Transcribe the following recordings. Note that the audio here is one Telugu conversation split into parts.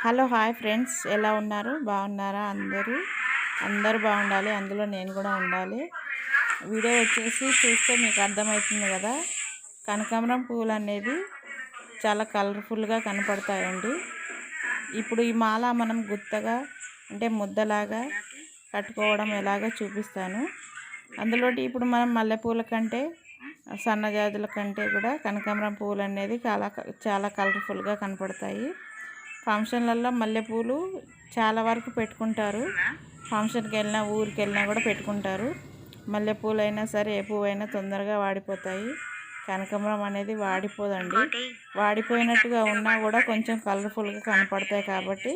Hello hi friends. ఎలా ఉన్నారు? బాగున్నారా అందరూ? అందరూ బాగుండాలి. అందులో నేను కూడా ఉండాలి. వీడియో వచ్చేసి చూస్తే మీకు అర్థమవుతుంది కదా. కనకాంబరం పూలు అనేది చాలా కలర్ఫుల్గా కనపడతాయండి. ఇప్పుడు ఈ మాల మనం గుత్తగా అంటే ముద్దలాగా కట్టుకోవడం ఎలాగో చూపిస్తాను. అందులో ఇప్పుడు మనం మల్లెపూల కంటే సన్నజాజుల కంటే కూడా కనకాంబరం పూలు అనేది చాలా చాలా కలర్ఫుల్గా కనపడతాయి. ఫంక్షన్లలో మల్లెపూలు చాలా వరకు పెట్టుకుంటారు. ఫంక్షన్కి వెళ్ళినా ఊరికి వెళ్ళినా కూడా పెట్టుకుంటారు. మల్లెపూలు అయినా సరే ఏ పువ్వు అయినా తొందరగా వాడిపోతాయి. కనకాంబరం అనేది వాడిపోదండి. వాడిపోయినట్టుగా ఉన్నా కూడా కొంచెం కలర్ఫుల్గా కనపడతాయి కాబట్టి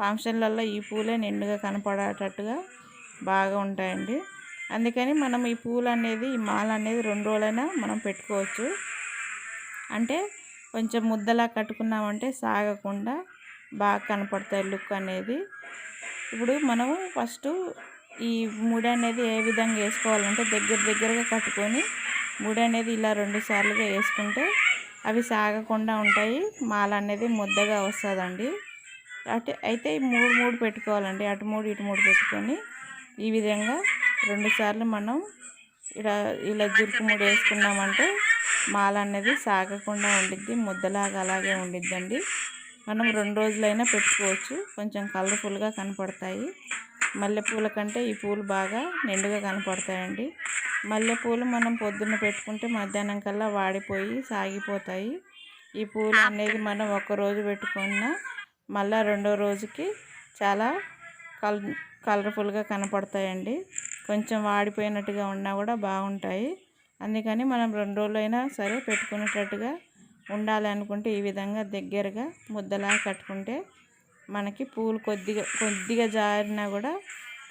ఫంక్షన్లలో ఈ పూలే నిండుగా కనపడేటట్టుగా బాగా ఉంటాయండి. అందుకని మనం ఈ పూలు అనేది ఈ మాల అనేది రెండు రోజులైనా మనం పెట్టుకోవచ్చు. అంటే కొంచెం ముద్దలా కట్టుకున్నామంటే సాగకుండా బాగా కనపడతాయి లుక్ అనేది. ఇప్పుడు మనము ఫస్ట్ ఈ ముడి అనేది ఏ విధంగా వేసుకోవాలంటే దగ్గర దగ్గరగా కట్టుకొని ముడి అనేది ఇలా రెండు సార్లుగా వేసుకుంటే అవి సాగకుండా ఉంటాయి. మాల అనేది ముద్దగా వస్తుందండి. అటు అయితే మూడు మూడు పెట్టుకోవాలండి. అటు మూడు ఇటు మూడు పెట్టుకొని ఈ విధంగా రెండుసార్లు మనం ఇలా ఇలా జురుకు ముడి వేసుకున్నామంటే మాల అనేది సాగకుండా ఉండిద్ది ముద్దలాగా అలాగే ఉండిద్దండి. మనం రెండు రోజులైనా పెట్టుకోవచ్చు. కొంచెం కలర్ఫుల్గా కనపడతాయి. మల్లెపూల కంటే ఈ పూలు బాగా నిండుగా కనపడతాయండి. మల్లెపూలు మనం పొద్దున్న పెట్టుకుంటే మధ్యాహ్నం కల్లా వాడిపోయి సాగిపోతాయి. ఈ పూలు అనేది మనం ఒక రోజు పెట్టుకున్నా మళ్ళీ రెండో రోజుకి చాలా కల్ కలర్ఫుల్గా కనపడతాయండి. కొంచెం వాడిపోయినట్టుగా ఉన్నా కూడా బాగుంటాయి. అందుకని మనం రెండు రోజులైనా సరే పెట్టుకునేటట్టుగా ఉండాలనుకుంటే ఈ విధంగా దగ్గరగా ముద్దలా కట్టుకుంటే మనకి పూలు కొద్దిగా కొద్దిగా జారినా కూడా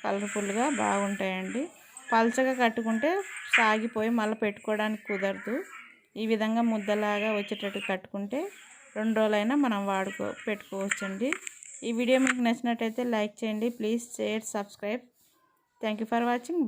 కలర్ఫుల్గా బాగుంటాయండి. పల్చగా కట్టుకుంటే సాగిపోయి మళ్ళీ పెట్టుకోవడానికి కుదరదు. ఈ విధంగా ముద్దలాగా వచ్చేటట్టు కట్టుకుంటే రెండు రోజులైనా మనం వాడుకో పెట్టుకోవచ్చండి. ఈ వీడియో మీకు నచ్చినట్టయితే లైక్ చేయండి please share subscribe. Thank for watching.